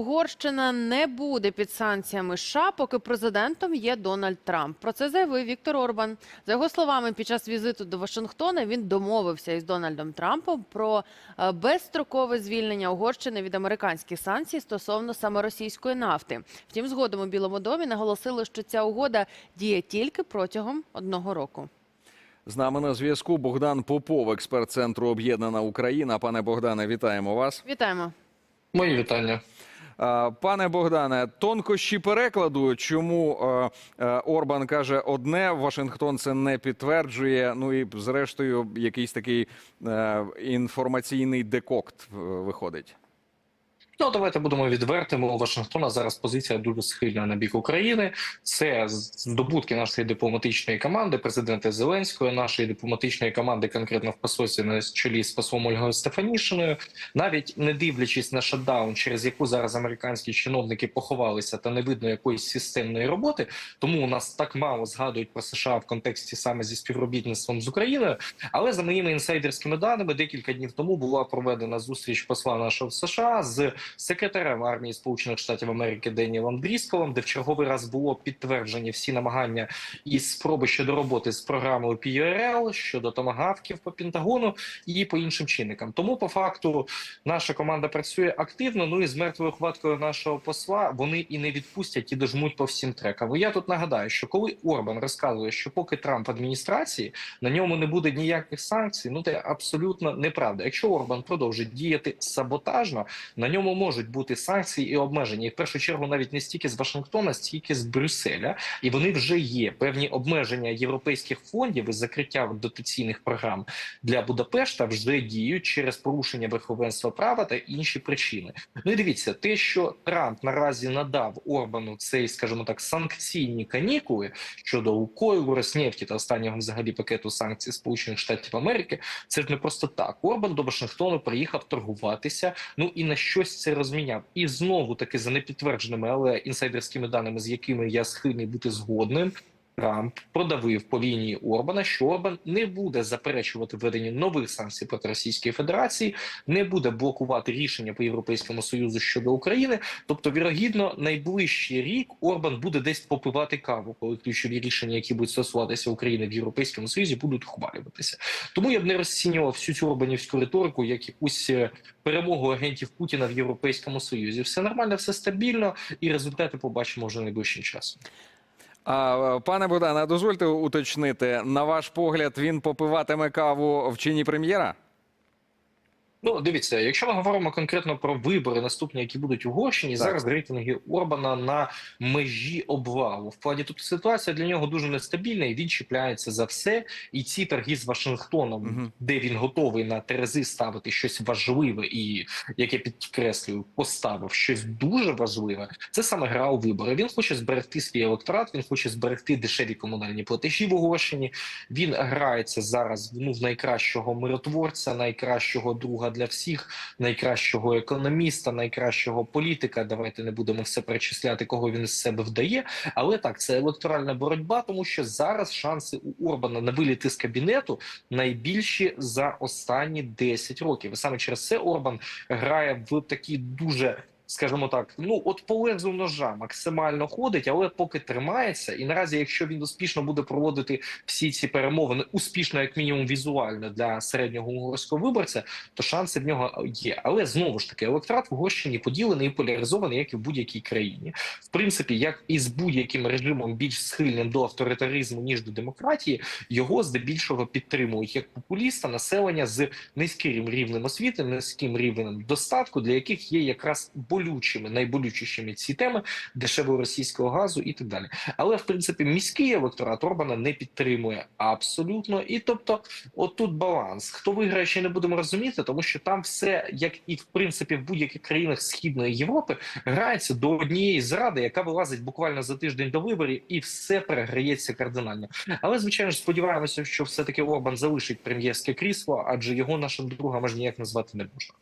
Угорщина не буде під санкціями США, поки президентом є Дональд Трамп. Про це заявив Віктор Орбан. За його словами, під час візиту до Вашингтона він домовився із Дональдом Трампом про е, безстрокове звільнення Угорщини від американських санкцій стосовно саме російської нафти. Втім, згодом у Білому домі наголосили, що ця угода діє тільки протягом одного року. З нами на зв'язку Богдан Попов, експерт центру Об'єднана Україна. Пане Богдане, вітаємо вас. Вітаємо. Мої вітання. Пане Богдане, тонкощі перекладу, чому Орбан каже одне, Вашингтон це не підтверджує. Ну і зрештою, якийсь такий е, інформаційний декокт е, виходить. Ну давайте будемо відвертими. У Вашингтона зараз позиція дуже схильна на бік України. Це здобутки нашої дипломатичної команди, президента Зеленського, нашої дипломатичної команди, конкретно в посольстві на чолі з послом Ольгою Стефанішиною, навіть не дивлячись на шатдаун, через яку зараз американські чиновники поховалися, та не видно якоїсь системної роботи. Тому у нас так мало згадують про США в контексті саме зі співробітництвом з Україною. Але за моїми інсайдерськими даними, декілька днів тому була проведена зустріч посла нашого США з секретарем армії Сполучених Штатів Америки Денілом Дрісковим, де в черговий раз було підтверджені всі намагання і спроби щодо роботи з програмою PURL, щодо томагавків по Пентагону і по іншим чинникам. Тому по факту наша команда працює активно. Ну і з мертвою хваткою нашого посла вони і не відпустять і дожмуть по всім трекам. Я тут нагадаю, що коли Орбан розказує, що поки Трамп адміністрації на ньому не буде ніяких санкцій, ну це абсолютно неправда. Якщо Орбан продовжить діяти саботажно, на ньому можуть бути санкції і обмеження. І в першу чергу навіть не стільки з Вашингтона, стільки з Брюсселя, і вони вже є певні обмеження європейських фондів і закриття дотаційних програм для Будапешта вже діють через порушення верховенства права та інші причини. Ну і дивіться, те, що Трамп наразі надав Орбану цей, скажімо так, санкційні канікули щодо Лукойлу, Роснефті та останнього взагалі пакету санкцій Сполучених Штатів Америки, це ж не просто так. Орбан до Вашингтону приїхав торгуватися. Ну і на щось це розміняв. І знову таки за непідтвердженими, але інсайдерськими даними, з якими я схильний бути згодним. Трамп продавив по лінії Орбана, що Орбан не буде заперечувати введення нових санкцій проти Російської Федерації, не буде блокувати рішення по Європейському Союзу щодо України. Тобто, вірогідно, найближчий рік Орбан буде десь попивати каву, коли ключові рішення, які будуть стосуватися України в Європейському Союзі, будуть ухвалюватися. Тому я б не розцінював всю цю орбанівську риторику як якусь е, перемогу агентів Путіна в Європейському Союзі. Все нормально, все стабільно, і результати побачимо вже найближчим часом. Пане Богдане, дозвольте уточнити, на ваш погляд, він попиватиме каву в чині прем'єра? Ну, дивіться, якщо ми говоримо конкретно про вибори наступні, які будуть Угорщині, Так. зараз рейтинги Орбана на межі обвалу. В плані тут ситуація для нього дуже нестабільна, і він чіпляється за все. І ці торги з Вашингтоном, Мгм. де він готовий на терези ставити щось важливе, і як я підкреслюю, поставив щось дуже важливе. Це саме гра у вибори. Він хоче зберегти свій електорат, він хоче зберегти дешеві комунальні платежі в Угорщині. Він грається зараз ну, в найкращого миротворця, найкращого друга для всіх, найкращого економіста, найкращого політика. Давайте не будемо все перечисляти, кого він з себе вдає. Але так, це електоральна боротьба, тому що зараз шанси у Орбана на виліти з кабінету найбільші за останні 10 років. І саме через це Орбан грає в такі дуже. Скажімо так, ну от по лезу ножа максимально ходить, але поки тримається, і наразі, якщо він успішно буде проводити всі ці перемовини, успішно, як мінімум, візуально для середнього угорського виборця, то шанси в нього є. Але знову ж таки, електорат в Угорщині поділений і поляризований, як і в будь-якій країні. В принципі, як і з будь-яким режимом більш схильним до авторитаризму ніж до демократії, його здебільшого підтримують як популіста населення з низьким рівнем освіти, низьким рівнем достатку, для яких є якраз болючими, найболючішими ці теми дешевого російського газу і так далі. Але в принципі міський електорат Орбана не підтримує абсолютно. І тобто, отут баланс. Хто виграє, ще не будемо розуміти, тому що там все, як і в принципі в будь-яких країнах Східної Європи, грається до однієї зради, яка вилазить буквально за тиждень до виборів, і все переграється кардинально. Але звичайно ж сподіваємося, що все таки Орбан залишить прем'єрське крісло, адже його нашим другом аж ніяк назвати не можна.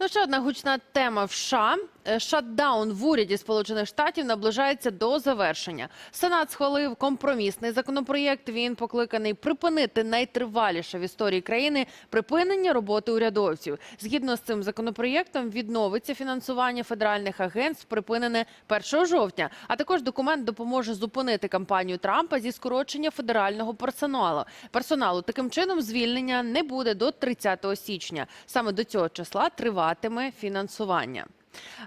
Ну, ще одна гучна тема в США. Е, Шатдаун в уряді Сполучених Штатів наближається до завершення. Сенат схвалив компромісний законопроєкт. Він покликаний припинити найтриваліше в історії країни припинення роботи урядовців. Згідно з цим законопроєктом відновиться фінансування федеральних агентств, припинене 1 жовтня. А також документ допоможе зупинити кампанію Трампа зі скорочення федерального персоналу. Персоналу таким чином звільнення не буде до 30 січня. Саме до цього числа триватиме фінансування.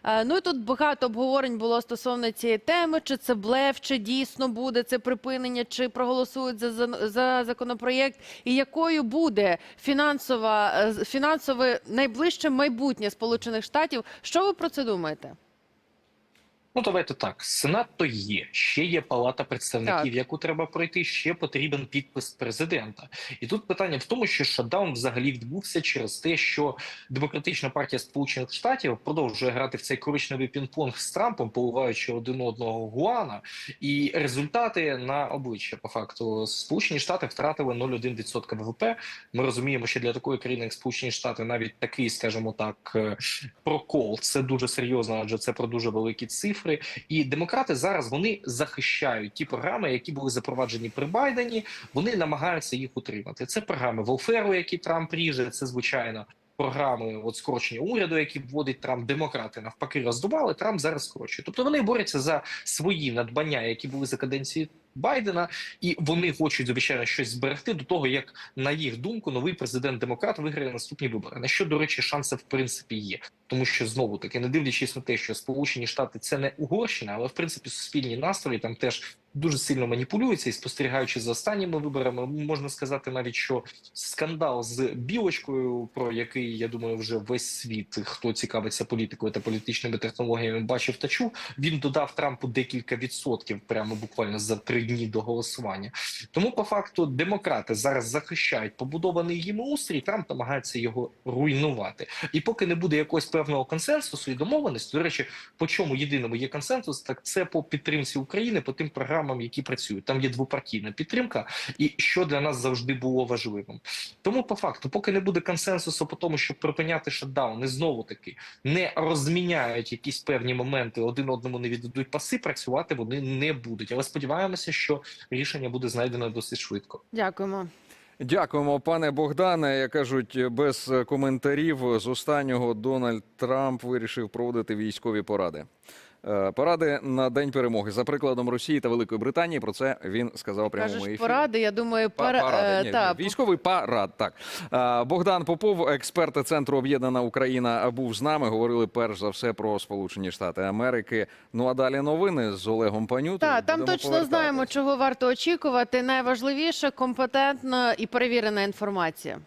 Е, Ну і тут багато обговорень було стосовно цієї теми, чи це блеф, чи дійсно буде це припинення, чи проголосують за, за, за законопроєкт, і якою буде фінансова е, фінансове найближче майбутнє Сполучених Штатів. Що ви про це думаєте? Ну, давайте так. Сенат то є. Ще є палата представників, Так. яку треба пройти. Ще потрібен підпис президента. І тут питання в тому, що шатдаун взагалі відбувся через те, що демократична партія Сполучених Штатів продовжує грати в цей коричневий пінг-понг з Трампом, поливаючи один одного гуана. І результати на обличчя по факту Сполучені Штати втратили 0,1% ВВП. Ми розуміємо, що для такої країни, як Сполучені Штати, навіть такий, скажімо так, е, прокол це дуже серйозно, адже це про дуже великі цифри. І демократи зараз вони захищають ті програми, які були запроваджені при Байдені. Вони намагаються їх утримати. Це програми Волферу, які Трамп ріже. Це звичайно. Програми от скорочення уряду, які вводить Трамп, демократи навпаки роздували. Трамп зараз скорочує. Тобто вони борються за свої надбання, які були за каденції Байдена, і вони хочуть звичайно щось зберегти до того, як на їх думку новий президент демократ виграє наступні вибори. На що до речі, шанси в принципі є, тому що знову таки, не дивлячись на те, що Сполучені Штати це не Угорщина, але в принципі суспільні настрої там теж дуже сильно маніпулюються і спостерігаючи за останніми виборами, можна сказати навіть, що скандал з білочкою, про який я думаю, вже весь світ, хто цікавиться політикою та політичними технологіями, бачив та чув, він додав Трампу декілька відсотків, прямо буквально за три дні до голосування. Тому, по факту, демократи зараз захищають побудований їм устрій, Трамп намагається його руйнувати. І поки не буде якогось певного консенсусу і домовленості, до речі, по чому єдиному є консенсус, так це по підтримці України, по тим програмам, які працюють. Там є двопартійна підтримка, і що для нас завжди було важливим. Тому, по факту, поки не буде консенсусу по тому, щоб припиняти шатдаун, і знову таки не розміняють якісь певні моменти, один одному не віддадуть паси, працювати вони не будуть. Але сподіваємося, що рішення буде знайдено досить швидко. Дякуємо. Дякуємо, пане Богдане. Як кажуть, без коментарів з останнього Дональд Трамп вирішив проводити військові поради. Е, Поради на день перемоги за прикладом Росії та Великої Британії. Про це він сказав у прямому Кажеш, ефірі. поради. Я думаю, пара... Паради, е, ні, та, ні, військовий парад. Так Е, Богдан Попов, експерт центру Об'єднана Україна, був з нами. Говорили перш за все про Сполучені Штати Америки. Ну а далі новини з Олегом Панютою. Так, там точно знаємо, чого варто очікувати. Найважливіше компетентна і перевірена інформація.